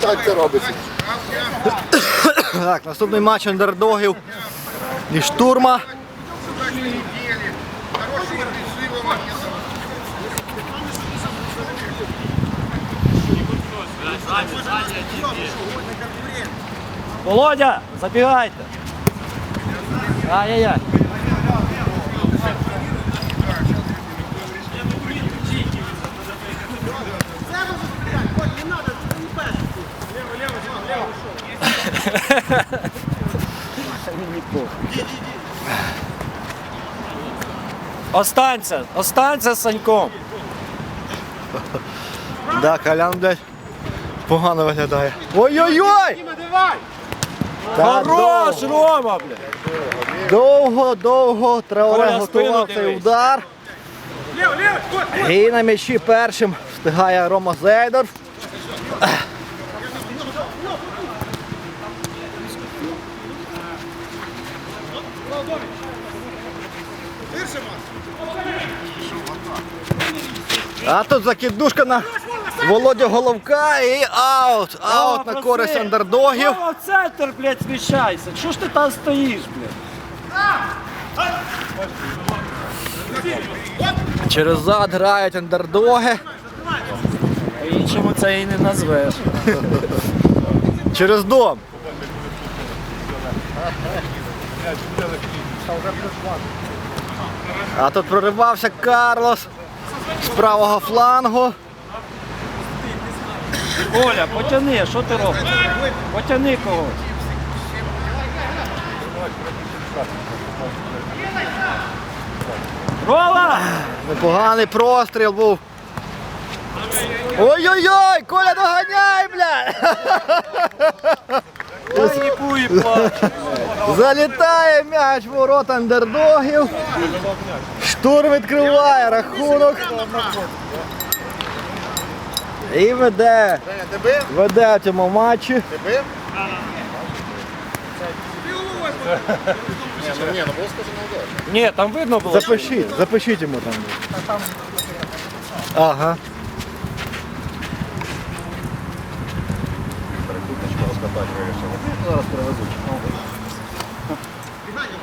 Так це робиться. Так, наступний матч андердогів і штурма. Володя, забігайте. Ай-яй-яй. Останься, останься з Саньком. Да, Колян, блядь, погано виглядає. Ой-ой-ой! Та Хорош, довго, Рома, блядь. довго, довго Траоре Коля, спину готував цей дивись. удар. І на м'ячі першим встигає Рома Зейдорф. А тут закидушка на Володя Головка і аут. Аут на користь андердогів. В центр, блядь, сміщайся. Чого ж ти там стоїш, блядь? Через зад грають андердоги. По-іншому це і не назвеш. Через дом. А тут проривався Карлос з правого флангу. Оля, потяни, що ти робиш? Потяни когось. Рома! Непоганий простріл був. Ой-ой-ой! Коля доганяй, бля! Їбу і плачу. Залітає м'яч в ворот андердогів. Штурм відкриває рахунок. І веде. Веде в цьому матчі. Ну. Ні, там видно було. Запишіть, запишіть йому там. Ага. Зараз привезуть.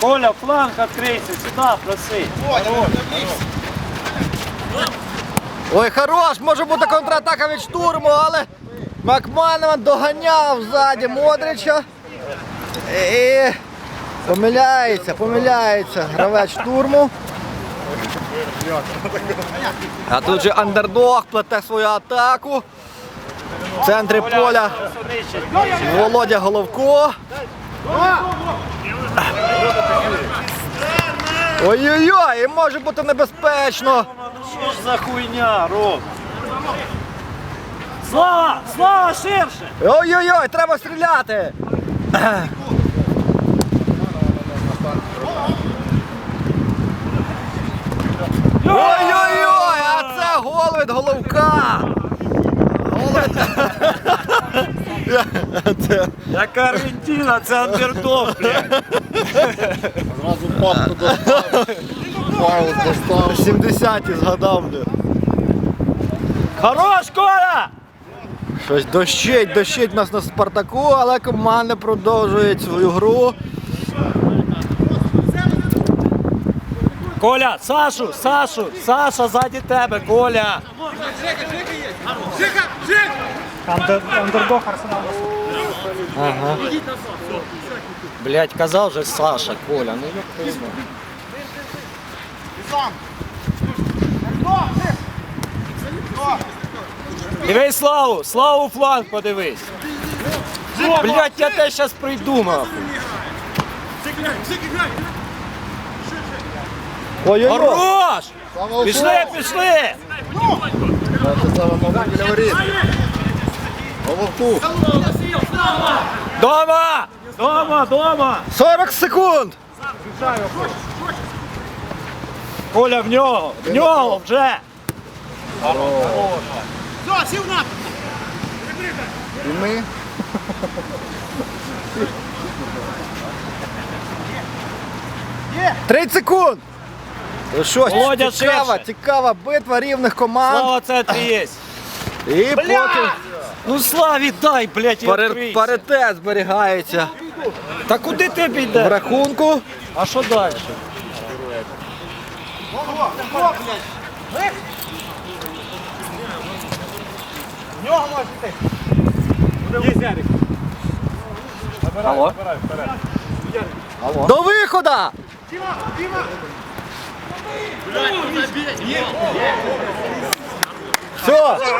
Коля, фланг відкрийся, сюди, проси. Ой, хорош, може бути контратака від штурму, але Макманеман доганяв ззаді Модрича. І помиляється, помиляється гравець штурму. А тут же андердог плете свою атаку. В центрі поля Володя Головко. Ой-ой-ой, і може бути небезпечно. Що ж за хуйня, Роб? Слава! Слава ширше! Ой-ой-ой, треба стріляти. Ой-ой-ой, а це гол від головка. Гол від... Це- Яка Аргентина, це андердог, блядь. Зразу папку достав. Файл достав. 70 згадав. бля. Хорош, Коля! Щось дощить, дощить нас на Спартаку, але команда продовжує свою гру. Коля, Сашу, Сашу, Саша ззаді тебе, Коля. Ага. Блять, казав же Саша, Коля, ну як ти Дивись Славу, Славу фланг подивись. Блять, я те щас прийду, нахуй. Ой-ой-ой. Хорош! Пішли, пішли! Головку. Дома! Дома, дома! 40 секунд. Коля в нього! В нього вже! І ми. — 30 секунд. Ну що, Володя, цікава, ширше. цікава битва рівних команд. Слава центрі є! І поки Ну Славі дай, блядь, і пари- відкрийся. паритет зберігається Та куди ти в підеш? рахунку. А що далі? Алло? До виходу! Все,